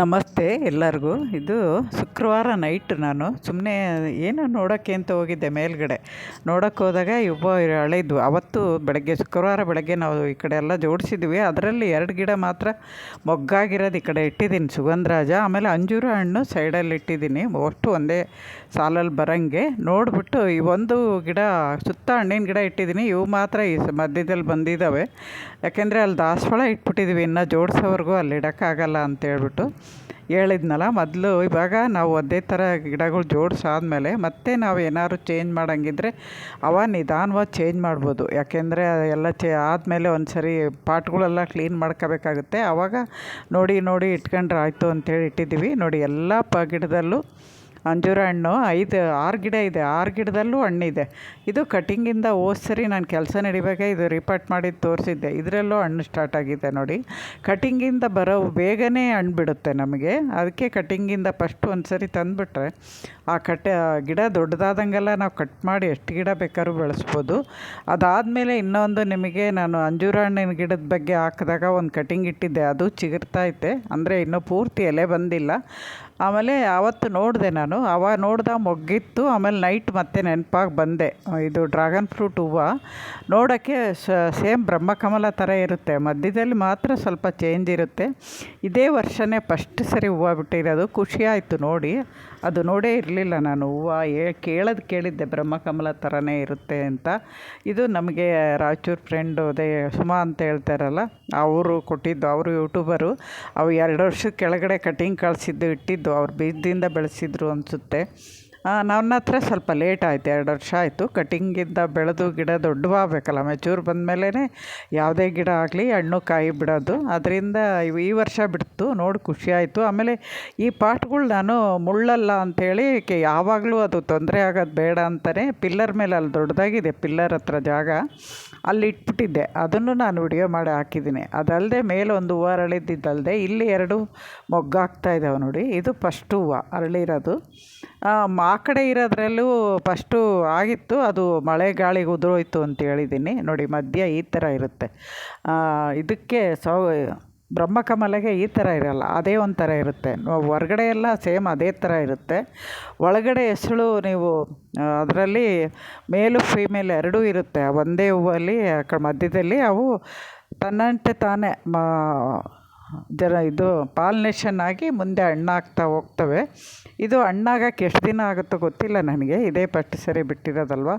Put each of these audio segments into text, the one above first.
ನಮಸ್ತೆ ಎಲ್ಲರಿಗೂ. ಇದು ಶುಕ್ರವಾರ ನೈಟ್ ನಾನು. ಸುಮ್ಮನೆ ಏನೋ ನೋಡೋಕ್ಕೆ ಅಂತ ಹೋಗಿದ್ದೆ ಮೇಲ್ಗಡೆ. ನೋಡೋಕ್ಕೆ ಹೋದಾಗ ಇಬ್ಬ ಅಳೆದು, ಅವತ್ತು ಬೆಳಗ್ಗೆ, ಶುಕ್ರವಾರ ಬೆಳಗ್ಗೆ ನಾವು ಈ ಕಡೆ ಎಲ್ಲ ಜೋಡಿಸಿದ್ವಿ. ಅದರಲ್ಲಿ ಎರಡು ಗಿಡ ಮಾತ್ರ ಮೊಗ್ಗಾಗಿರೋದು ಈ ಕಡೆ ಇಟ್ಟಿದ್ದೀನಿ. ಸುಗಂಧರಾಜ ಆಮೇಲೆ ಅಂಜೂರ ಹಣ್ಣು ಸೈಡಲ್ಲಿ ಇಟ್ಟಿದ್ದೀನಿ. ಒಟ್ಟು ಒಂದೇ ಸಾಲಲ್ಲಿ ಬರೋಂಗೆ. ನೋಡಿಬಿಟ್ಟು ಈ ಒಂದು ಗಿಡ, ಸುತ್ತ ಹಣ್ಣಿನ ಗಿಡ ಇಟ್ಟಿದ್ದೀನಿ. ಇವು ಮಾತ್ರ ಈ ಮಧ್ಯದಲ್ಲಿ ಬಂದಿದ್ದಾವೆ. ಯಾಕೆಂದರೆ ಅಲ್ಲಿ ದಾಸವಾಳ ಇಟ್ಬಿಟ್ಟಿದ್ದೀವಿ ಇನ್ನು ಜೋಡಿಸೋವರೆಗೂ ಅಲ್ಲಿ ಇಡೋಕ್ಕಾಗಲ್ಲ ಅಂತ ಹೇಳ್ಬಿಟ್ಟು. ಹೇಳಿದ್ನಲ್ಲ, ಮೊದಲು ಇವಾಗ ನಾವು ಅದೇ ಥರ ಗಿಡಗಳು ಜೋಡಿಸಾದ್ಮೇಲೆ ಮತ್ತೆ ನಾವು ಏನಾದ್ರು ಚೇಂಜ್ ಮಾಡೋಂಗಿದ್ರೆ ಅವ ನಿಧಾನವಾಗಿ ಚೇಂಜ್ ಮಾಡ್ಬೋದು. ಯಾಕೆಂದರೆ ಎಲ್ಲ ಚೇ ಆದಮೇಲೆ ಒಂದು ಸರಿ ಪಾಟ್ಗಳೆಲ್ಲ ಕ್ಲೀನ್ ಮಾಡ್ಕೋಬೇಕಾಗುತ್ತೆ. ಆವಾಗ ನೋಡಿ ನೋಡಿ ಇಟ್ಕೊಂಡ್ರೆ ಆಯಿತು ಅಂತೇಳಿ ಇಟ್ಟಿದ್ದೀವಿ. ನೋಡಿ ಎಲ್ಲ ಪ ಗಿಡದಲ್ಲೂ ಅಂಜೂರ ಹಣ್ಣು, ಐದು, ಆರು ಗಿಡ ಇದೆ. ಆರು ಗಿಡದಲ್ಲೂ ಹಣ್ಣಿದೆ. ಇದು ಕಟಿಂಗಿಂದ ಹೋದ ಸರಿ ನಾನು ಕೆಲಸ ನಡಿಬೇಕಾ ಇದು ರಿಪೋರ್ಟ್ ಮಾಡಿ ತೋರಿಸಿದ್ದೆ. ಇದರಲ್ಲೂ ಹಣ್ಣು ಸ್ಟಾರ್ಟ್ ಆಗಿದೆ ನೋಡಿ. ಕಟಿಂಗಿಂದ ಬರೋ ಬೇಗನೆ ಹಣ್ಣು ಬಿಡುತ್ತೆ ನಮಗೆ. ಅದಕ್ಕೆ ಕಟಿಂಗಿಂದ ಫಸ್ಟ್ ಒಂದು ಸರಿ ತಂದುಬಿಟ್ರೆ ಆ ಕಟ್ಟೆ ಗಿಡ ದೊಡ್ಡದಾದಂಗೆಲ್ಲ ನಾವು ಕಟ್ ಮಾಡಿ ಎಷ್ಟು ಗಿಡ ಬೇಕಾದ್ರೂ ಬೆಳೆಸ್ಬೋದು. ಅದಾದಮೇಲೆ ಇನ್ನೊಂದು ನಿಮಗೆ ನಾನು ಅಂಜೂರ ಹಣ್ಣಿನ ಗಿಡದ ಬಗ್ಗೆ ಹಾಕಿದಾಗ ಒಂದು ಕಟಿಂಗ್ ಇಟ್ಟಿದ್ದೆ. ಅದು ಚಿಗುರ್ತಾೈತೆ ಅಂದರೆ ಇನ್ನೂ ಪೂರ್ತಿ ಎಲೆ ಬಂದಿಲ್ಲ. ಆಮೇಲೆ ಆವತ್ತು ನೋಡಿದೆ ನಾನು. ಅವಾಗ ನೋಡ್ದೆ ಮೊಗ್ಗಿತ್ತು. ಆಮೇಲೆ ನೈಟ್ ಮತ್ತೆ ನೆನಪಾಗಿ ಬಂದೆ. ಇದು ಡ್ರ್ಯಾಗನ್ ಫ್ರೂಟ್ ಹೂವು. ನೋಡೋಕ್ಕೆ ಸೇಮ್ ಬ್ರಹ್ಮಕಮಲ ಥರ ಇರುತ್ತೆ. ಮಧ್ಯದಲ್ಲಿ ಮಾತ್ರ ಸ್ವಲ್ಪ ಚೇಂಜ್ ಇರುತ್ತೆ. ಇದೇ ವರ್ಷನೇ ಫಸ್ಟ್ ಸರಿ ಹೂವು ಬಿಟ್ಟಿರೋದು. ಖುಷಿ ಆಯಿತು ನೋಡಿ. ಅದು ನೋಡೇ ಇರಲಿಲ್ಲ ನಾನು. ಹೂವು ಏ, ಕೇಳೋದು ಕೇಳಿದ್ದೆ. ಬ್ರಹ್ಮಕಮಲ ಥರನೇ ಇರುತ್ತೆ ಅಂತ. ಇದು ನಮಗೆ ರಾಯಚೂರು ಫ್ರೆಂಡು ಅದೇ ಸುಮಾ ಅಂತ ಹೇಳ್ತಾರಲ್ಲ, ಅವರು ಕೊಟ್ಟಿದ್ದು, ಅವರು ಯೂಟ್ಯೂಬರು. ಅವು ಎರಡು ವರ್ಷದ ಕೆಳಗಡೆ ಕಟಿಂಗ್ ಕಳಿಸಿದ್ದು, ಇಟ್ಟಿದ್ದು, ಅವ್ರು ಬೀಜದಿಂದ ಬೆಳೆಸಿದ್ರು ಅನಿಸುತ್ತೆ. ನನ್ನ ಹತ್ರ ಸ್ವಲ್ಪ ಲೇಟ್ ಆಯಿತು, ಎರಡು ವರ್ಷ ಆಯಿತು. ಕಟಿಂಗಿಂದ ಬೆಳೆದು ಗಿಡ ದೊಡ್ಡವಾಗಬೇಕಲ್ಲ ಮೆಚೂರ್ ಬಂದಮೇಲೆ ಯಾವುದೇ ಗಿಡ ಆಗಲಿ ಹಣ್ಣು ಕಾಯಿ ಬಿಡೋದು. ಅದರಿಂದ ಈ ವರ್ಷ ಬಿಡ್ತು, ನೋಡಿ ಖುಷಿ ಆಯಿತು. ಆಮೇಲೆ ಈ ಪಾಟ್ಗಳು ನಾನು ಮುಳ್ಳಲ್ಲ ಅಂಥೇಳಿ ಕೆ, ಯಾವಾಗಲೂ ಅದು ತೊಂದರೆ ಆಗೋದು ಬೇಡ ಅಂತಲೇ ಪಿಲ್ಲರ್ ಮೇಲೆ ಅಲ್ಲಿ ದೊಡ್ಡದಾಗಿದೆ, ಪಿಲ್ಲರ್ ಹತ್ರ ಜಾಗ, ಅಲ್ಲಿ ಇಟ್ಬಿಟ್ಟಿದ್ದೆ. ಅದನ್ನು ನಾನು ವಿಡಿಯೋ ಮಾಡಿ ಹಾಕಿದ್ದೀನಿ. ಅದಲ್ಲದೆ ಮೇಲೆ ಒಂದು ಹೂವು ಅರಳಿದ್ದಿದ್ದಲ್ಲದೆ ಇಲ್ಲಿ ಎರಡು ಮೊಗ್ಗಾಗ್ತಾ ಇದ್ದಾವೆ ನೋಡಿ. ಇದು ಫಸ್ಟ್ ಹೂವು ಅರಳಿರೋದು. ಆ, ಕಡೆ ಇರೋದ್ರಲ್ಲೂ ಫಸ್ಟು ಆಗಿತ್ತು ಅದು ಮಳೆ ಗಾಳಿಗೆ ಉದುರೋಯ್ತು ಅಂತ ಹೇಳಿದ್ದೀನಿ ನೋಡಿ ಮಧ್ಯ ಈ ಥರ ಇರುತ್ತೆ. ಇದಕ್ಕೆ ಸೌ ಬ್ರಹ್ಮಕಮಲಗೆ ಈ ಥರ ಇರಲ್ಲ ಅದೇ ಒಂಥರ ಇರುತ್ತೆ. ಹೊರಗಡೆ ಎಲ್ಲ ಸೇಮ್ ಅದೇ ಥರ ಇರುತ್ತೆ. ಒಳಗಡೆ ಹೆಸಳು ನೀವು ಅದರಲ್ಲಿ ಮೇಲು ಫೀಮೇಲ್ ಎರಡೂ ಇರುತ್ತೆ. ಒಂದೇ ಹೂವಲ್ಲಿ ಆ ಮಧ್ಯದಲ್ಲಿ ಅವು ತನ್ನಂತೆ ತಾನೇ ಜರ ಇದು ಪಾಲಿನೇಷನ್ ಆಗಿ ಮುಂದೆ ಹಣ್ಣಾಗ್ತಾ ಹೋಗ್ತವೆ. ಇದು ಹಣ್ಣಾಗಕ್ಕೆ ಎಷ್ಟು ದಿನ ಆಗುತ್ತೋ ಗೊತ್ತಿಲ್ಲ ನನಗೆ. ಇದೇ ಫಸ್ಟ್ ಸರಿ ಬಿಟ್ಟಿರೋದಲ್ವ.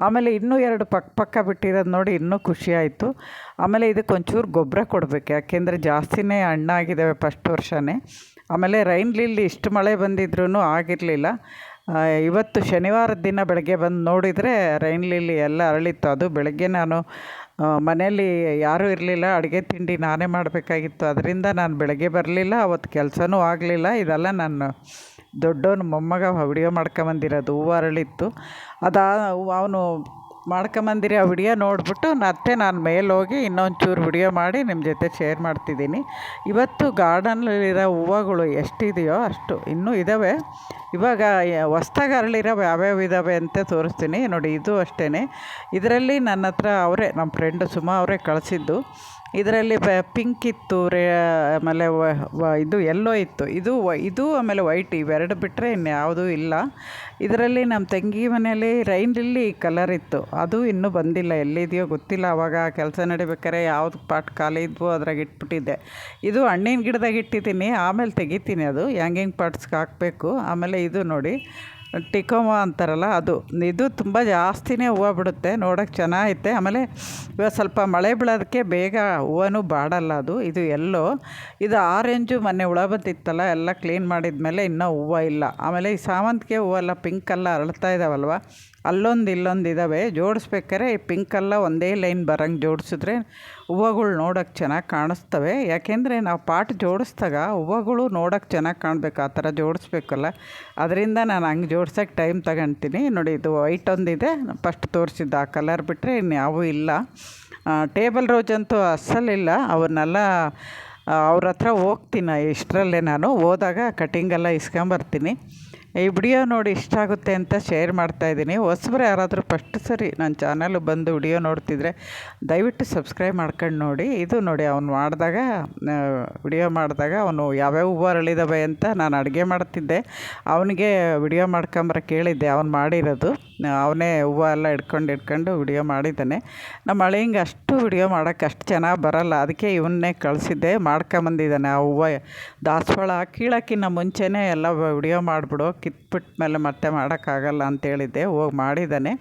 ಆಮೇಲೆ ಇನ್ನೂ ಎರಡು ಪಕ್ಕ ಪಕ್ಕ ಬಿಟ್ಟಿರೋದು ನೋಡಿ ಇನ್ನೂ ಖುಷಿ ಆಯಿತು. ಆಮೇಲೆ ಇದಕ್ಕೆ ಒಂಚೂರು ಗೊಬ್ಬರ ಕೊಡಬೇಕು. ಯಾಕೆಂದರೆ ಜಾಸ್ತಿನೇ ಹಣ್ಣಾಗಿದ್ದಾವೆ ಫಸ್ಟ್ ವರ್ಷವೇ ಆಮೇಲೆ ರೈನ್ ಲಿಲ್ಲಿ ಇಷ್ಟು ಮಳೆ ಬಂದಿದ್ರೂ ಆಗಿರಲಿಲ್ಲ. ಇವತ್ತು ಶನಿವಾರದ ದಿನ ಬೆಳಗ್ಗೆ ಬಂದು ನೋಡಿದರೆ ರೈನ್ ಲಿಲ್ಲಿ ಎಲ್ಲ ಅರಳಿತ್ತು. ಅದು ಬೆಳಗ್ಗೆ ನಾನು ಮನೆಯಲ್ಲಿ ಯಾರೂ ಇರಲಿಲ್ಲ. ಅಡುಗೆ ತಿಂಡಿ ನಾನೇ ಮಾಡಬೇಕಾಗಿತ್ತು. ಅದರಿಂದ ನಾನು ಬೆಳಗ್ಗೆ ಬರಲಿಲ್ಲ. ಅವತ್ತು ಕೆಲಸನೂ ಆಗಲಿಲ್ಲ. ಇದೆಲ್ಲ ನಾನು ದೊಡ್ಡವನ ಮೊಮ್ಮಗ ವಿಡಿಯೋ ಮಾಡ್ಕೊಂಬಂದಿರೋದು. ಹೂವು ಅರಳಿತ್ತು. ಅದ ಅವನು ಮಾಡ್ಕೊಂಬಂದಿರೋ ಆ ವಿಡಿಯೋ ನೋಡಿಬಿಟ್ಟು ಮತ್ತೆ ನಾನು ಮೇಲೆ ಹೋಗಿ ಇನ್ನೊಂಚೂರು ವಿಡಿಯೋ ಮಾಡಿ ನಿಮ್ಮ ಜೊತೆ ಶೇರ್ ಮಾಡ್ತಿದ್ದೀನಿ. ಇವತ್ತು ಗಾರ್ಡನ್ನಲ್ಲಿರೋ ಹೂವುಗಳು ಎಷ್ಟಿದೆಯೋ ಅಷ್ಟು ಇನ್ನೂ ಇದ್ದಾವೆ ಇವಾಗ ಹೊಸ್ದಾಗಿ ಅರಳಿರೋ ಯಾವ್ಯಾವ ಇದ್ದಾವೆ ಅಂತ ತೋರಿಸ್ತೀನಿ. ನೋಡಿ, ಇದು ಅಷ್ಟೇ ಇದರಲ್ಲಿ ನನ್ನ ಹತ್ರ ಅವರೇ, ನಮ್ಮ ಫ್ರೆಂಡು ಸುಮ ಅವರೇ ಕಳಿಸಿದ್ದು. ಇದರಲ್ಲಿ ಪಿಂಕ್ ಇತ್ತು, ರೇ, ಆಮೇಲೆ ಇದು ಎಲ್ಲೋ ಇತ್ತು. ಇದು ಇದು ಆಮೇಲೆ ವೈಟ್ ಇವೆರಡು ಬಿಟ್ಟರೆ ಇನ್ಯಾವುದೂ ಇಲ್ಲ. ಇದರಲ್ಲಿ ನಮ್ಮ ತಂಗಿ ಮನೆಯಲ್ಲಿ ರೈನ್ ಲಿಲ್ಲಿ ಕಲರ್ ಇತ್ತು. ಅದು ಇನ್ನೂ ಬಂದಿಲ್ಲ, ಎಲ್ಲಿದೆಯೋ ಗೊತ್ತಿಲ್ಲ. ಆವಾಗ ಕೆಲಸ ನಡಿಬೇಕಾರೆ ಯಾವ್ದು ಪಾಟ್ ಖಾಲಿ ಇದ್ವೋ ಅದ್ರಾಗ ಇಟ್ಬಿಟ್ಟಿದ್ದೆ. ಇದು ಹಣ್ಣಿನ ಗಿಡದಾಗ ಇಟ್ಟಿದ್ದೀನಿ, ಆಮೇಲೆ ತೆಗಿತೀನಿ ಅದು. ಹ್ಯಾಂಗಿಂಗ್ ಪಾಟ್ಸ್ಗೆ ಹಾಕಬೇಕು? ಆಮೇಲೆ ಇದು ನೋಡಿ, ಟಿಕೋಮ ಅಂತಾರಲ್ಲ ಅದು. ಇದು ತುಂಬ ಜಾಸ್ತಿನೇ ಹೂವು ಬಿಡುತ್ತೆ ನೋಡೋಕ್ಕೆ ಚೆನ್ನಾಗೈತೆ. ಆಮೇಲೆ ಇವಾಗ ಸ್ವಲ್ಪ ಮಳೆ ಬೀಳೋದಕ್ಕೆ ಬೇಗ ಹೂವನೂ ಬಾಡಲ್ಲ ಅದು. ಇದು ಎಲ್ಲೋ, ಇದು ಆರೆಂಜು ಮೊನ್ನೆ ಹುಳ ಬಂದಿತ್ತಲ್ಲ ಎಲ್ಲ ಕ್ಲೀನ್ ಮಾಡಿದ ಮೇಲೆ ಇನ್ನೂ ಹೂವು ಇಲ್ಲ. ಆಮೇಲೆ ಈ ಸಾವಂತಿಗೆ ಹೂವೆಲ್ಲ ಪಿಂಕೆಲ್ಲ ಅರಳ್ತಾ ಇದ್ದಾವಲ್ವ ಅಲ್ಲೊಂದು ಇಲ್ಲೊಂದು ಇದ್ದಾವೆ ಜೋಡಿಸ್ಬೇಕಾರೆ ಈ ಪಿಂಕೆಲ್ಲ ಒಂದೇ ಲೈನ್ ಬರಂಗೆ ಜೋಡಿಸಿದ್ರೆ ಹೂವಗಳು ನೋಡೋಕ್ಕೆ ಚೆನ್ನಾಗಿ ಕಾಣಿಸ್ತವೆ. ಯಾಕೆಂದರೆ ನಾವು ಪಾಟ್ ಜೋಡಿಸ್ದಾಗ ಹೂವಗಳು ನೋಡೋಕ್ಕೆ ಚೆನ್ನಾಗಿ ಕಾಣಬೇಕು, ಆ ಥರ ಜೋಡಿಸ್ಬೇಕಲ್ಲ. ಅದರಿಂದ ನಾನು ಹಂಗೆ ಜೋಡ್ಸೋಕ್ಕೆ ಟೈಮ್ ತಗೊತೀನಿ. ನೋಡಿ, ಇದು ವೈಟ್ ಒಂದಿದೆ ಫಸ್ಟ್ ತೋರಿಸಿದ್ದು ಆ ಕಲರ್ ಬಿಟ್ಟರೆ ಇನ್ಯಾವೂ ಇಲ್ಲ. ಟೇಬಲ್ ರೋಜ್ ಅಂತೂ ಅಸ್ಸಲಿಲ್ಲ ಅವನ್ನೆಲ್ಲ ಅವ್ರ ಹತ್ರ ಹೋಗ್ತೀನಿ, ಇಷ್ಟರಲ್ಲೇ ನಾನು. ಹೋದಾಗ ಕಟಿಂಗೆಲ್ಲ ಇಸ್ಕೊಂಬರ್ತೀನಿ. ಈ ವಿಡಿಯೋ ನೋಡಿ ಇಷ್ಟ ಆಗುತ್ತೆ ಅಂತ ಶೇರ್ ಮಾಡ್ತಾ ಇದ್ದೀನಿ. ಹೊಸಬ್ರು ಯಾರಾದರೂ ಫಸ್ಟ್ ಸರಿ ನನ್ನ ಚಾನಲ್ ಬಂದು ವಿಡಿಯೋ ನೋಡ್ತಿದ್ರೆ ದಯವಿಟ್ಟು ಸಬ್ಸ್ಕ್ರೈಬ್ ಮಾಡ್ಕೊಂಡು ನೋಡಿ. ಇದು ನೋಡಿ ಅವನು ಮಾಡಿದಾಗ ವಿಡಿಯೋ ಮಾಡಿದಾಗ ಅವನು ಯಾವ್ಯಾವ ಹೂವು ಅರಳಿದಾವೆ ಅಂತ ನಾನು ಅಡುಗೆ ಮಾಡ್ತಿದ್ದೆ. ಅವನಿಗೆ ವಿಡಿಯೋ ಮಾಡ್ಕೊಂಬರ ಕೇಳಿದ್ದೆ, ಅವ್ನು ಮಾಡಿರೋದು. ಅವನೇ ಹೂವು ಎಲ್ಲ ಹಿಡ್ಕೊಂಡು ಇಟ್ಕೊಂಡು ವಿಡಿಯೋ ಮಾಡಿದ್ದಾನೆ. ನಮ್ಮ ಅಳಿಯಂಗೆ ಅಷ್ಟು ವಿಡಿಯೋ ಮಾಡೋಕ್ಕೆ ಅಷ್ಟು ಚೆನ್ನಾಗಿ ಬರೋಲ್ಲ. ಅದಕ್ಕೆ ಇವನ್ನೇ ಕಳಿಸಿದ್ದೆ. ಮಾಡ್ಕೊಂಬಂದಿದ್ದಾನೆ ಆ ಹೂವು. ದಾಸವಾಳ ಕೀಳೋಕ್ಕಿಂತ ಮುಂಚೆನೇ ಎಲ್ಲ ವಿಡಿಯೋ ಮಾಡಿಬಿಡು. ಕಿತ್ಬಿಟ್ಟ ಮೇಲೆ ಮತ್ತೆ ಮಾಡೋಕ್ಕಾಗಲ್ಲ ಅಂತೇಳಿದ್ದೆ. ಹೋಗಿ ಮಾಡಿದ್ದಾನೆ.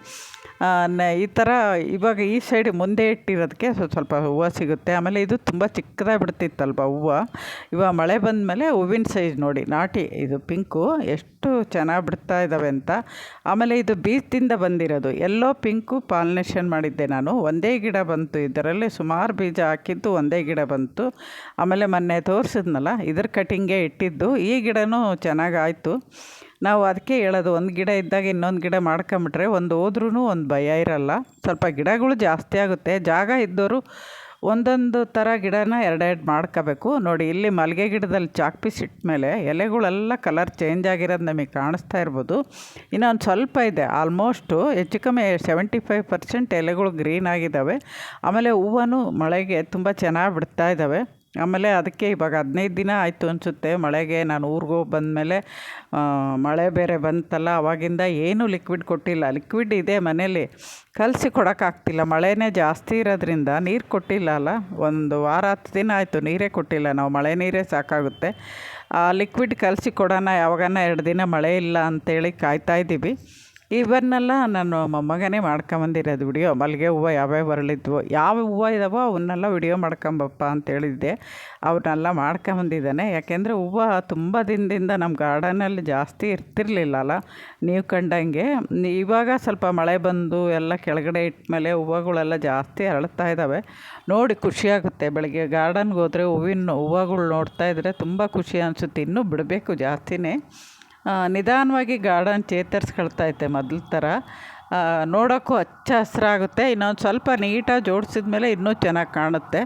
ಈ ಥರ ಇವಾಗ ಈ ಸೈಡ್ ಮುಂದೆ ಇಟ್ಟಿರೋದಕ್ಕೆ ಸ್ವಲ್ಪ ಹೂವು ಸಿಗುತ್ತೆ. ಆಮೇಲೆ ಇದು ತುಂಬ ಚಿಕ್ಕದಾಗಿ ಬಿಡ್ತಿತ್ತಲ್ವ ಹೂವು. ಇವಾಗ ಮಳೆ ಬಂದ ಮೇಲೆ ಹೂವಿನ ಸೈಜ್ ನೋಡಿ. ನಾಟಿ, ಇದು ಪಿಂಕು. ಎಷ್ಟು ಚೆನ್ನಾಗಿ ಬಿಡ್ತಾ ಇದ್ದಾವೆ ಅಂತ. ಆಮೇಲೆ ಇದು ಬೀಜದಿಂದ ಬಂದಿರೋದು. ಎಲ್ಲೋ ಪಿಂಕು ಪಾಲಿನೇಷನ್ ಮಾಡಿದ್ದೆ ನಾನು. ಒಂದೇ ಗಿಡ ಬಂತು. ಇದರಲ್ಲಿ ಸುಮಾರು ಬೀಜ ಹಾಕಿದ್ದು ಒಂದೇ ಗಿಡ ಬಂತು. ಆಮೇಲೆ ಮೊನ್ನೆ ತೋರಿಸಿದ್ನಲ್ಲ, ಇದ್ರ ಕಟಿಂಗೇ ಇಟ್ಟಿದ್ದು. ಈ ಗಿಡನೂ ಚೆನ್ನಾಗಾಯಿತು. ನಾವು ಅದಕ್ಕೆ ಹೇಳೋದು, ಒಂದು ಗಿಡ ಇದ್ದಾಗ ಇನ್ನೊಂದು ಗಿಡ ಮಾಡ್ಕೊಂಬಿಟ್ರೆ ಒಂದು ಹೋದ್ರೂ ಒಂದು ಭಯ ಇರಲ್ಲ. ಸ್ವಲ್ಪ ಗಿಡಗಳು ಜಾಸ್ತಿ ಆಗುತ್ತೆ. ಜಾಗ ಇದ್ದವರು ಒಂದೊಂದು ಥರ ಗಿಡನ ಎರಡೆರಡು ಮಾಡ್ಕೋಬೇಕು. ನೋಡಿ, ಇಲ್ಲಿ ಮಲ್ಲಿಗೆ ಗಿಡದಲ್ಲಿ ಚಾಕ್ ಪೀಸ್ ಮೇಲೆ ಎಲೆಗಳೆಲ್ಲ ಕಲರ್ ಚೇಂಜ್ ಆಗಿರೋದು ನಮಗೆ ಕಾಣಿಸ್ತಾ ಇರ್ಬೋದು. ಇನ್ನೊಂದು ಸ್ವಲ್ಪ ಇದೆ, ಆಲ್ಮೋಸ್ಟು ಹೆಚ್ಚು ಕಮ್ಮಿ ಸೆವೆಂಟಿ ಫೈವ್ ಪರ್ಸೆಂಟ್ ಎಲೆಗಳು ಗ್ರೀನ್ ಆಗಿದ್ದಾವೆ ಆಮೇಲೆ ಹೂವನು ಮಳೆಗೆ ತುಂಬ ಚೆನ್ನಾಗಿ ಬಿಡ್ತಾ ಇದ್ದಾವೆ ಆಮೇಲೆ ಅದಕ್ಕೆ ಇವಾಗ ಹದಿನೈದು ದಿನ ಆಯಿತು ಅನಿಸುತ್ತೆ. ಮಳೆಗೆ ನಾನು ಊರಿಗೆ ಹೋಗಿ ಬಂದಮೇಲೆ ಮಳೆ ಬೇರೆ ಬಂತಲ್ಲ, ಅವಾಗಿಂದ ಏನೂ ಲಿಕ್ವಿಡ್ ಕೊಟ್ಟಿಲ್ಲ. ಲಿಕ್ವಿಡ್ ಇದೆ ಮನೇಲಿ. ಕಲಸಿ ಕೊಡೋಕ್ಕಾಗ್ತಿಲ್ಲ. ಮಳೆನೇ ಜಾಸ್ತಿ ಇರೋದ್ರಿಂದ ನೀರು ಕೊಟ್ಟಿಲ್ಲ ಅಲ್ಲ. ಒಂದು ವಾರ ಹತ್ತು ದಿನ ಆಯಿತು ನೀರೇ ಕೊಟ್ಟಿಲ್ಲ. ನಾವು ಮಳೆ ನೀರೇ ಸಾಕಾಗುತ್ತೆ. ಆ ಲಿಕ್ವಿಡ್ ಕಲಸಿ ಕೊಡೋಣ, ಯಾವಾಗನ ಎರಡು ದಿನ ಮಳೆ ಇಲ್ಲ ಅಂತೇಳಿ ಕಾಯ್ತಾಯಿದ್ದೀವಿ ಇವನ್ನೆಲ್ಲ ನಾನು ಮೊಮ್ಮಗನೇ ಮಾಡ್ಕೊಂಬಂದಿರೋದು ವಿಡಿಯೋ ಮಲ್ಲಿಗೆ ಹೂವು ಯಾವ್ಯಾವ ಬರಲಿದ್ವು ಯಾವ ಹೂವು ಇದ್ದಾವೋ ಅವನ್ನೆಲ್ಲ ವಿಡಿಯೋ ಮಾಡ್ಕೊಂಬಪ್ಪ ಅಂತೇಳಿದ್ದೆ ಅವನ್ನೆಲ್ಲ ಮಾಡ್ಕೊಂಬಂದಿದ್ದಾನೆ. ಯಾಕೆಂದರೆ ಹೂವು ತುಂಬ ದಿನದಿಂದ ನಮ್ಮ ಗಾರ್ಡನಲ್ಲಿ ಜಾಸ್ತಿ ಇರ್ತಿರ್ಲಿಲ್ಲಲ್ಲ. ನೀವು ಕಂಡಂಗೆ, ಇವಾಗ ಸ್ವಲ್ಪ ಮಳೆ ಬಂದು ಎಲ್ಲ ಕೆಳಗಡೆ ಇಟ್ಮೇಲೆ ಹೂವುಗಳೆಲ್ಲ ಜಾಸ್ತಿ ಅರಳ್ತಾ ಇದ್ದಾವೆ ನೋಡಿ ಖುಷಿಯಾಗುತ್ತೆ ಬೆಳಗ್ಗೆ ಗಾರ್ಡನ್ಗೆ ಹೋದರೆ ಹೂವಿನ ಹೂವುಗಳು ನೋಡ್ತಾ ಇದ್ದರೆ ತುಂಬ ಖುಷಿ ಅನಿಸುತ್ತೆ. ಇನ್ನೂ ಬಿಡಬೇಕು ಜಾಸ್ತಿನೇ. ನಿಧಾನವಾಗಿ ಗಾರ್ಡನ್ ಚೇತರಿಸ್ಕೊಳ್ತೈತೆ ಮೊದಲ ಥರ. ನೋಡೋಕ್ಕೂ ಹಚ್ಚ ಹಸಿರಾಗುತ್ತೆ ಇನ್ನೊಂದು ಸ್ವಲ್ಪ ನೀಟಾಗಿ ಜೋಡಿಸಿದ ಮೇಲೆ ಇನ್ನೂ ಚೆನ್ನಾಗಿ ಕಾಣುತ್ತೆ.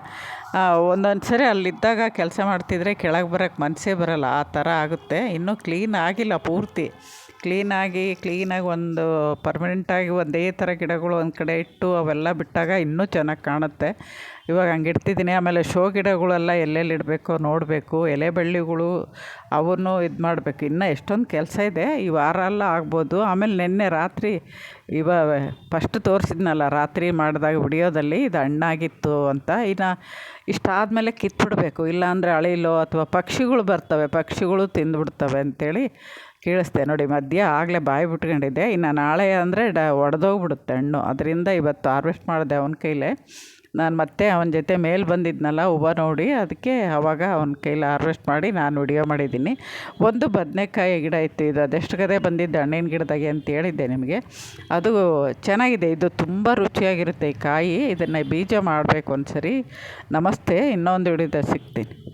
ಒಂದೊಂದು ಸರಿ ಅಲ್ಲಿದ್ದಾಗ ಕೆಲಸ ಮಾಡ್ತಿದ್ರೆ ಕೆಳಗೆ ಬರೋಕ್ಕೆ ಮನಸ್ಸೇ ಬರೋಲ್ಲ. ಆ ಥರ ಆಗುತ್ತೆ. ಇನ್ನೂ ಕ್ಲೀನ್ ಆಗಿಲ್ಲ ಪೂರ್ತಿ. ಕ್ಲೀನಾಗಿ ಕ್ಲೀನಾಗಿ ಒಂದು ಪರ್ಮನೆಂಟಾಗಿ ಒಂದೇ ಥರ ಗಿಡಗಳು ಒಂದು ಕಡೆ ಇಟ್ಟು ಅವೆಲ್ಲ ಬಿಟ್ಟಾಗ ಇನ್ನೂ ಚೆನ್ನಾಗಿ ಕಾಣುತ್ತೆ. ಇವಾಗ ಹಂಗೆ ಇಡ್ತಿದ್ದೀನಿ. ಆಮೇಲೆ ಶೋ ಗಿಡಗಳೆಲ್ಲ ಎಲ್ಲೆಲ್ಲಿ ಇಡಬೇಕು ನೋಡಬೇಕು. ಎಲೆ ಬಳ್ಳಿಗಳು ಅವನ್ನು ಇದು ಮಾಡಬೇಕು. ಇನ್ನೂ ಎಷ್ಟೊಂದು ಕೆಲಸ ಇದೆ. ಈ ವಾರ ಎಲ್ಲ ಆಗ್ಬೋದು. ಆಮೇಲೆ ನಿನ್ನೆ ರಾತ್ರಿ ಇವಾಗ ಫಸ್ಟ್ ತೋರಿಸಿದ್ನಲ್ಲ, ರಾತ್ರಿ ಮಾಡಿದಾಗ ವಿಡಿಯೋದಲ್ಲಿ ಇದು ಹಣ್ಣಾಗಿತ್ತು ಅಂತ. ಇನ್ನು ಇಷ್ಟಾದಮೇಲೆ ಕಿತ್ಬಿಡ್ಬೇಕು. ಇಲ್ಲಾಂದರೆ ಅಳಿಲೋ ಅಥವಾ ಪಕ್ಷಿಗಳು ಬರ್ತವೆ. ಪಕ್ಷಿಗಳು ತಿಂದುಬಿಡ್ತವೆ ಅಂಥೇಳಿ ಕೇಳಿಸ್ದೆ. ನೋಡಿ, ಮಧ್ಯ ಆಗಲೇ ಬಾಯಿ ಬಿಟ್ಕೊಂಡಿದ್ದೆ. ಇನ್ನು ನಾಳೆ ಅಂದರೆ ಡ ಒಡೆದೋಗ್ಬಿಡುತ್ತೆ ಹಣ್ಣು. ಅದರಿಂದ ಇವತ್ತು ಹಾರ್ವೆಸ್ಟ್ ಮಾಡಿದೆ ಅವನ ಕೈಲೇ. ನಾನು ಮತ್ತೆ ಅವನ ಜೊತೆ ಮೇಲೆ ಬಂದಿದ್ನಲ್ಲ, ಹೂವು ನೋಡಿ, ಅದಕ್ಕೆ ಅವಾಗ ಅವನ ಕೈಲಿ ಹಾರ್ವೆಸ್ಟ್ ಮಾಡಿ ನಾನು ವಿಡಿಯೋ ಮಾಡಿದ್ದೀನಿ. ಒಂದು ಬದನೆಕಾಯಿ ಗಿಡ ಇತ್ತು, ಇದು ಅದೆಷ್ಟು ಗದೆ ಬಂದಿದ್ದು ಹಣ್ಣಿನ ಗಿಡದಾಗೆ ಅಂತ ಹೇಳಿದ್ದೆ ನಿಮಗೆ. ಅದು ಚೆನ್ನಾಗಿದೆ, ಇದು ತುಂಬ ರುಚಿಯಾಗಿರುತ್ತೆ ಈ ಕಾಯಿ, ಇದನ್ನು ಬೀಜ ಮಾಡಬೇಕು ಒಂದು ಸರಿ ನಮಸ್ತೆ, ಇನ್ನೊಂದು ವಿಡಿಯೋದಲ್ಲಿ ಸಿಗ್ತೀನಿ.